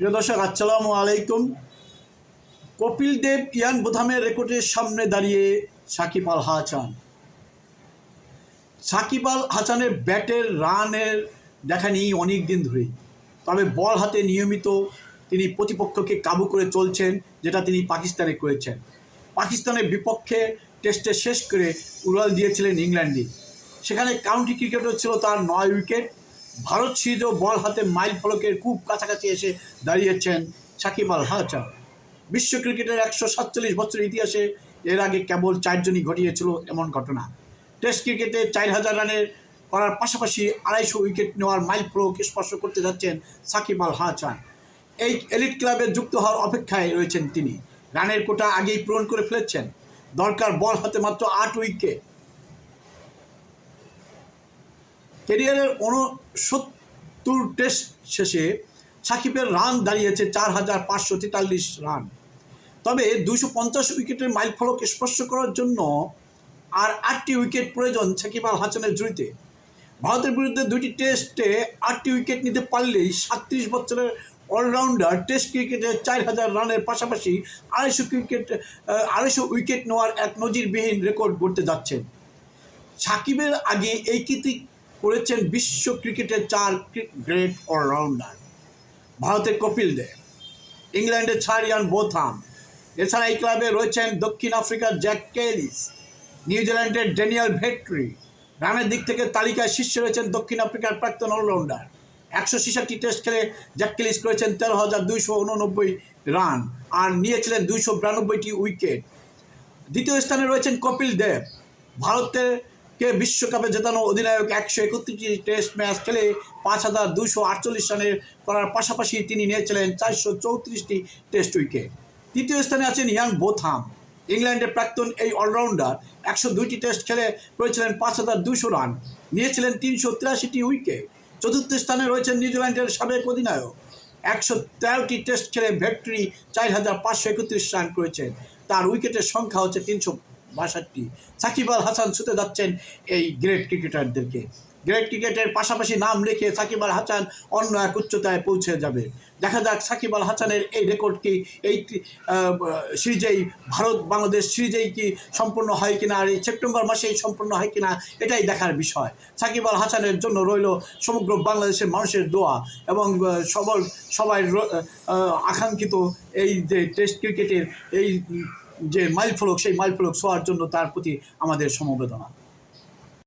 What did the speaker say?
প্রিয় দর্শক, আসসালামু আলাইকুম। কপিল দেব ইয়ান বোধামের রেকর্ডের সামনে দাঁড়িয়ে সাকিব আল হাসান। সাকিব আল হাসানের ব্যাটের রানের দেখা নেই অনেক দিন ধরেই। তবে বল হাতে নিয়মিত তিনি প্রতিপক্ষকে কাবু করে চলছেন, যেটা তিনি পাকিস্তানে করেছেন। পাকিস্তানের বিপক্ষে টেস্টে শেষ করে উড়াল দিয়েছিলেন ইংল্যান্ডে সেখানে কাউন্টি ক্রিকেটও ছিল তার নয় উইকেট। ভারত সিরিজও বল হাতে মাইল ফলকের খুব কাছাকাছি এসে দাঁড়িয়েছেন সাকিব আল হাসান। বিশ্ব ক্রিকেটের একশো সাতচল্লিশ বছরের ইতিহাসে এর আগে কেবল চারজনই ঘটিয়েছিল এমন ঘটনা। টেস্ট ক্রিকেটে চার হাজার রানের করার পাশাপাশি আড়াইশো উইকেট নেওয়ার মাইল ফলক স্পর্শ করতে যাচ্ছেন সাকিব আল হাসান। এই এলিট ক্লাবে যুক্ত হওয়ার অপেক্ষায় রয়েছেন তিনি। রানের কোটা আগেই পূরণ করে ফেলেছেন। দরকার বল হাতে মাত্র আট উইকেট। কেরিয়ারের উনসত্তর টেস্ট শেষে সাকিবের রান দাঁড়িয়েছে চার হাজার পাঁচশো তেতাল্লিশ রান। তবে দুশো পঞ্চাশ উইকেটের মাইল ফলক স্পর্শ করার জন্য আর আটটি উইকেট প্রয়োজন সাকিব আল হাসানের জুড়িতে। ভারতের বিরুদ্ধে দুটি টেস্টে আটটি উইকেট নিতে পারলেই সাতত্রিশ বছরের অলরাউন্ডার টেস্ট ক্রিকেটে চার হাজার রানের পাশাপাশি আড়াইশো ক্রিকেট আড়াইশো উইকেট নেওয়ার এক নজিরবিহীন রেকর্ড গড়তে যাচ্ছেন। সাকিবের আগে এই কীর্তি করেছেন বিশ্ব ক্রিকেটের চার গ্রেট অলরাউন্ডার ভারতের কপিল দেব ইংল্যান্ডের ছাড়িয়ান বোথাম। এছাড়া এই ক্লাবে রয়েছেন দক্ষিণ আফ্রিকার জ্যাক কেলিস নিউজিল্যান্ডের ড্যানিয়েল ভেট্রি। রানের দিক থেকে তালিকায় শীর্ষে রয়েছেন দক্ষিণ আফ্রিকার প্রাক্তন অলরাউন্ডার একশো ছেষট্টি টেস্ট খেলে জ্যাক কেলিস করেছেন তেরো হাজার দুইশো উননব্বই রান আর নিয়েছিলেন দুইশো বিরানব্বইটি উইকেট। দ্বিতীয় স্থানে রয়েছেন কপিল দেব ভারতের কে বিশ্বকাপে জেতানো অধিনায়ক একশো একত্রিশটি টেস্ট ম্যাচ খেলে পাঁচ হাজার দুশো আটচল্লিশ রানের করার পাশাপাশি তিনি নিয়েছিলেন চারশো চৌত্রিশটি টেস্ট উইকেট। তৃতীয় স্থানে আছেন ইয়ান বোথাম। ইংল্যান্ডের প্রাক্তন এই অলরাউন্ডার একশো দুইটি টেস্ট খেলে করেছিলেন পাঁচ হাজার দুশো রান, নিয়েছিলেন তিনশো তিরাশিটি উইকেট। চতুর্থ স্থানে রয়েছেন নিউজিল্যান্ডের সাবেক অধিনায়ক। একশো তেরোটি টেস্ট খেলে ভেক্টরি চার হাজার পাঁচশো একত্রিশ রান করেছেন। তার উইকেটের সংখ্যা হচ্ছে তিনশো বাষট্টি। সাকিব আল হাসান ছুতে যাচ্ছেন এই গ্রেট ক্রিকেটারদেরকে গ্রেট ক্রিকেটের পাশাপাশি নাম রেখে সাকিব আল হাসান অন্য এক উচ্চতায় পৌঁছে যাবে। দেখা যাক সাকিব আল হাসানের এই রেকর্ড কি এই সিরিজেই ভারত, বাংলাদেশ সিরিজেই কি সম্পূর্ণ হয় কিনা আর এই সেপ্টেম্বর মাসেই সম্পূর্ণ হয় কিনা এটাই দেখার বিষয়। সাকিব আল হাসানের জন্য রইল সমগ্র বাংলাদেশের মানুষের দোয়া এবং সবল সবাই আকাঙ্ক্ষিত এই যে টেস্ট ক্রিকেটের এই যে মাইল ফলক সেই মাইল ফলক ছোঁয়ার জন্য তার প্রতি আমাদের সমবেদনা।